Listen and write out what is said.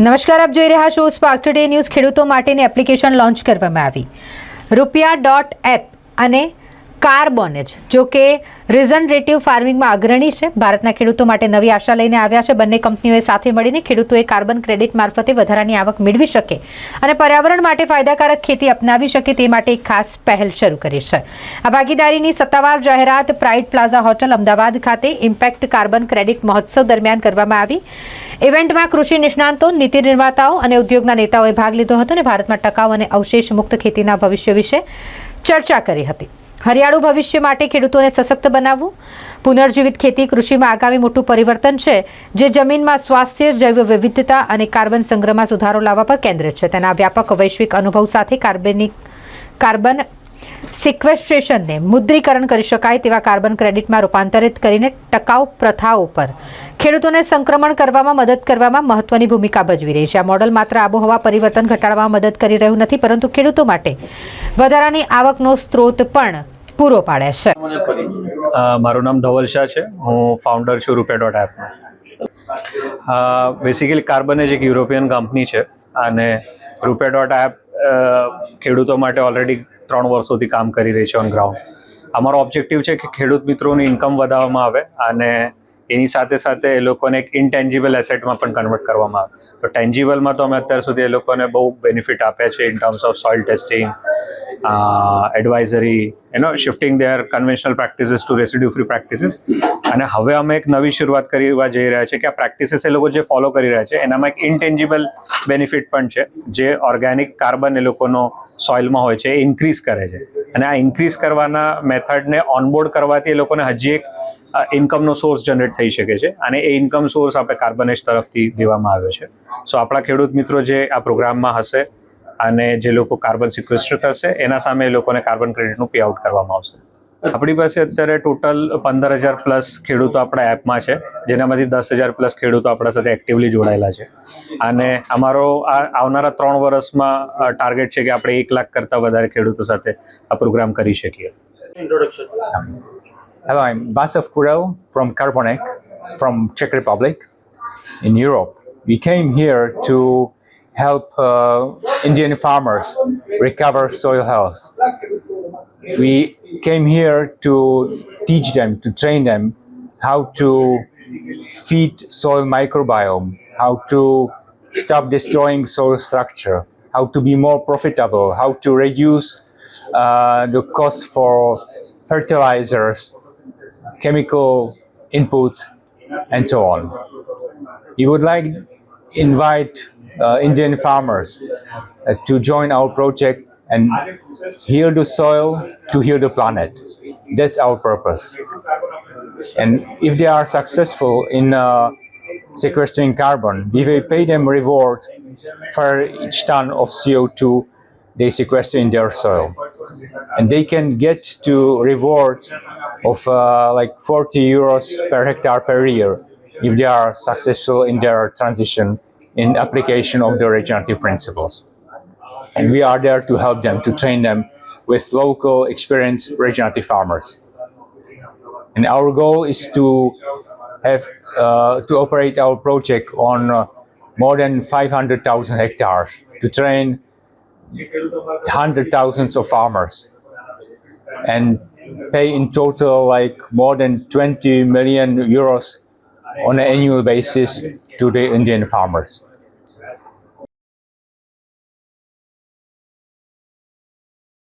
નમસ્કાર, આપ જોઈ રહ્યા છો સ્પાર્ક ટુડે ન્યૂઝ ખેડૂતો માટેની એપ્લિકેશન લોન્ચ કરવામાં આવી. રૂપિયા ડોટ એપ અને કાર્બોનેજ જો કે રિઝનરેટિવ ફાર્મિંગમાં અગ્રણી છે. ભારતના ખેડૂતો માટે નવી આશા લઈને આવ્યા છે. બંને કંપનીઓએ સાથે મળીને ખેડૂતોએ કાર્બન ક્રેડિટ મારફતે વધારાની આવક મેળવી શકે અને પર્યાવરણ માટે ફાયદાકારક ખેતી અપનાવી શકે તે માટે એક ખાસ પહેલ શરૂ કરી છે. આ ભાગીદારીની સત્તાવાર જાહેરાત પ્રાઇડ પ્લાઝા હોટલ અમદાવાદ ખાતે ઇમ્પેક્ટ કાર્બન ક્રેડિટ મહોત્સવ દરમિયાન કરવામાં આવી. ઇવેન્ટમાં કૃષિ નિષ્ણાંતો, નીતિ નિર્માતાઓ અને ઉદ્યોગના નેતાઓએ ભાગ લીધો હતો અને ભારતમાં ટકાઉ અને અવશેષ મુક્ત ખેતીના ભવિષ્ય વિશે ચર્ચા કરી હતી. હરિયાળું ભવિષ્ય માટે ખેડૂતોને સશક્ત બનાવવું, પુનર્જીવિત ખેતી કૃષિમાં આગામી મોટું પરિવર્તન છે, જે જમીનમાં સ્વાસ્થ્ય, જૈવ વિવિધતા અને કાર્બન સંગ્રહમાં સુધારો લાવવા પર કેન્દ્રિત છે. તેના વ્યાપક વૈશ્વિક અનુભવ સાથે કાર્બનિક, કાર્બન સિક્વેસ્ટ્રેશનને મુદ્રીકરણ કરી શકાય તેવા કાર્બન ક્રેડિટમાં રૂપાંતરિત કરીને ટકાઉ પ્રથાઓ પર ખેડૂતોને સંક્રમણ કરવામાં મદદ કરવામાં મહત્વની ભૂમિકા ભજવી રહી છે. આ મોડલ માત્ર આબોહવા પરિવર્તન ઘટાડવામાં મદદ કરી રહ્યું નથી, પરંતુ ખેડૂતો માટે વધારાની આવકનો સ્ત્રોત પણ પૂરો પાડે છે. મારું નામ ધવલ શાહ છે. હું ફાઉન્ડર છું રૂપે ડોટ એપમાં બેસિકલી કાર્બન એક યુરોપિયન કંપની છે અને રૂપે ડોટ એપ ખેડૂતો માટે ઓલરેડી ત્રણ વર્ષોથી કામ કરી રહી છે ઓન ગ્રાઉન્ડ અમારો ઓબ્જેક્ટિવ છે કે ખેડૂત મિત્રોની ઇન્કમ વધારવામાં આવે અને એની સાથે સાથે એ લોકોને એક ઇન્ટેન્જિબલ એસેટમાં પણ કન્વર્ટ કરવામાં આવે. તો ટેન્જિબલમાં તો અમે અત્યાર સુધી એ લોકોને બહુ બેનિફિટ આપ્યા છે in terms of soil testing advisory એનો shifting there conventional practices to residue free practices અને હવે અમે એક નવી શરૂઆત કરવા જઈ રહ્યા છીએ કે આ પ્રેક્ટિસીસ એ લોકો જે ફોલો કરી રહ્યા છે, એનામાં એક ઇન્ટેન્જિબલ બેનિફિટ પણ છે, જે ઓર્ગેનિક કાર્બન એ લોકોનો સોઇલમાં હોય છે, એ ઇન્ક્રીઝ કરે છે. અને આ ઇન્ક્રીઝ કરવાના મેથડને ઓનબોર્ડ કરવાથી એ લોકોને હજી એક ઇન્કમનો સોર્સ જનરેટ થઈ શકે છે અને એ ઇન્કમ સોર્સ આપણે કાર્બનેજ તરફથી દેવામાં આવ્યો છે. સો આપણા ખેડૂત મિત્રો જે આ પ્રોગ્રામમાં હશે અને જે લોકો કાર્બન સિક્વેસ્ટર કરશે, એના સામે એ લોકોને કાર્બન ક્રેડિટનું પે આઉટ કરવામાં આવશે. આપણી પાસે અત્યારે ટોટલ પંદર હજાર પ્લસ ખેડૂતો આપણા એપમાં છે, જેનામાંથી દસ હજાર પ્લસ ખેડૂતો આપણા સાથે એક્ટિવલી જોડાયેલા છે. અને અમારો આ આવનારા ત્રણ વર્ષમાં ટાર્ગેટ છે કે આપણે એક લાખ કરતાં વધારે ખેડૂતો સાથે આ પ્રોગ્રામ કરી શકીએ. Hello, I'm Vasav Kurel from Carbonic from Czech Republic in Europe. We came here to help uh, Indian farmers recover soil health. We came here to teach them, to train them how to feed soil microbiome, how to stop destroying soil structure, how to be more profitable, how to reduce uh, the cost for fertilizers, chemical inputs, and so on. We would like invite uh, Indian farmers uh, to join our project and heal the soil to heal the planet. That's our purpose. And if they are successful in uh, sequestering carbon, we will pay them reward for each ton of CO2 they sequester in their soil. And they can get to rewards of uh, like 40 euros per hectare per year if they are successful in their transition in application of the regenerative principles. And we are there to help them, to train them with local experienced regenerative farmers. And our goal is to have uh, to operate our project on uh, more than 500,000 hectares to train hundred thousands of farmers and pay in total like more than 20 million euros on an annual basis to the Indian farmers.